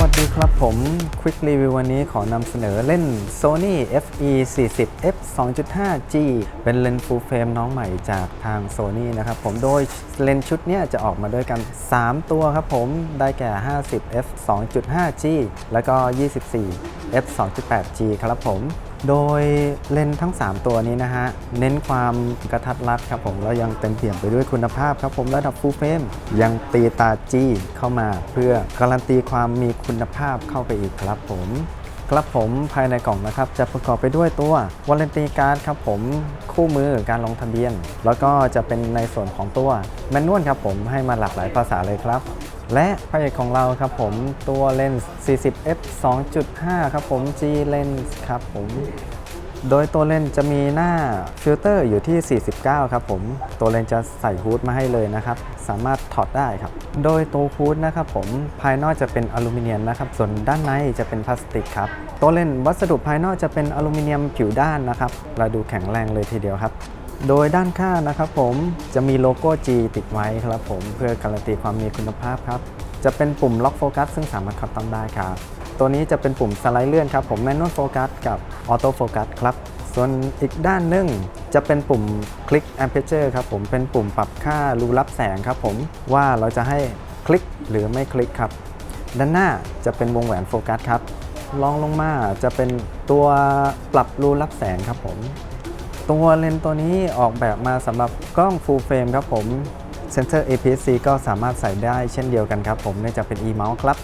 วัสดีครับผม Quick Review วันนี้ขอนำเสนอเล่น Sony FE 40 f 2.5G เป็นเลนส์ full frame น้องใหม่จากทาง Sony นะครับผมโดยเลนส์ชุดนี้จะออกมาด้วยกัน 3 ตัวครับผมได้แก่ 50 f 2.5G แล้วก็ 24 f 2.8G ครับผม โดยเลนส์ทั้ง 3 ตัวนี้นะฮะ เน้นความกระทัดรัดครับผม แล้วยังเต็มเปี่ยมไปด้วยคุณภาพครับผมระดับ full frame ยังตีตาจี้เข้ามาเพื่อการันตีความมีคุณภาพเข้าไปอีกครับผมครับผมภายในกล่องนะครับ จะประกอบไปด้วยตัววาเลนตีการ์ดครับผมคู่มือการลงทะเบียน แล้วก็จะเป็นในส่วนของตัวแมนนวลครับผมให้มาหลากหลายภาษาเลยครับ และพระเอกของเราครับผมตัวเลนส์ 40 f 2.5 ครับผม G lens ครับผม โดยตัวเลนส์จะมีหน้าฟิลเตอร์อยู่ที่ 49 ครับผม ตัวเลนส์จะใส่ฮูดมาให้เลยนะครับ สามารถถอดได้ครับ โดยตัวฮูดนะครับผม ภายนอกจะเป็นอลูมิเนียมนะครับ ส่วนด้านในจะเป็นพลาสติกครับ ตัวเลนส์วัสดุภายนอกจะเป็นอลูมิเนียมผิวด้านนะครับ เราดูแข็งแรงเลยทีเดียวครับ โดยด้านข้างนะครับผมจะมีโลโก้ G ติดไว้ครับผมเพื่อการันตีความมีคุณภาพครับ จะเป็นปุ่มล็อกโฟกัสซึ่งสามารถคัดต้องได้ครับ ตัวนี้จะเป็นปุ่มสไลด์เลื่อนครับผมแมนนวลโฟกัสกับออโต้โฟกัสครับ ส่วนอีกด้านหนึ่งจะเป็นปุ่มคลิก Aperture ครับผมเป็นปุ่มปรับค่ารูรับแสงครับผมว่าเราจะให้คลิกหรือไม่คลิกครับ ด้านหน้าจะเป็นวงแหวนโฟกัสครับลองลงมาจะเป็นตัวปรับรูรับแสงครับผม ตัวเลนส์ตัวนี้ออกแบบมาสำหรับกล้อง full frame ครับผมเซนเซอร์ APS-C ก็สามารถใส่ได้เช่นเดียวกันครับผมเนื่องจากเป็น e-mount ครับ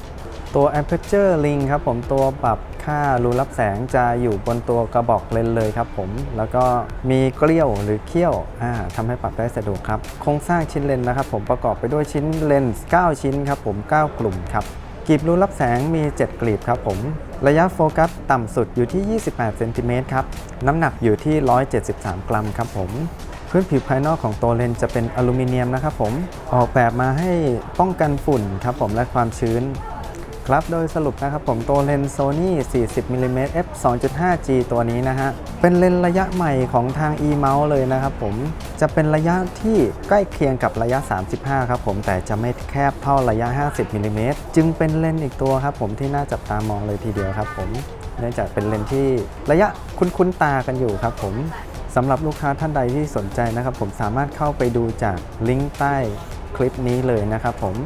ตัว aperture ring ครับผมตัวปรับค่ารูรับแสงจะอยู่บนตัวกระบอกเลนเลยครับผม แล้วก็มีเกลียวหรือเขี้ยวทำให้ปรับได้สะดวกครับ โครงสร้างชิ้นเลนส์นะครับผมประกอบไปด้วยชิ้นเลนส์9ชิ้นครับผม 9 กลุ่มครับ กลีบรูรับแสงมี 7 กลีบครับผม ระยะโฟกัสต่ำสุดอยู่ที่ 28 เซนติเมตรครับ น้ำหนักอยู่ที่ 173 กรัมครับผม พื้นผิวภายนอกของตัวเลนส์จะเป็นอลูมิเนียมนะครับผม ออกแบบมาให้ป้องกันฝุ่นครับผมและความชื้น ครับโดยสรุปนะครับผมตัวเลนส์ Sony 40มิลลิเมตร f 2.5G ตัวนี้นะฮะ เป็นเลนส์ระยะใหม่ของทาง e-mount เลยนะครับผมจะเป็นระยะที่ใกล้เคียงกับระยะ 35 ครับผมแต่จะไม่แคบเท่าระยะ 50มิลลิเมตรจึงเป็นเลนส์อีกตัวครับผมที่น่าจับตามองเลยทีเดียวครับผมเนื่องจากเป็นเลนส์ที่ระยะคุ้นๆตากันอยู่ครับผมสำหรับลูกค้าท่านใดที่สนใจนะครับผมสามารถเข้าไปดูจากลิงก์ใต้คลิปนี้เลยนะครับผม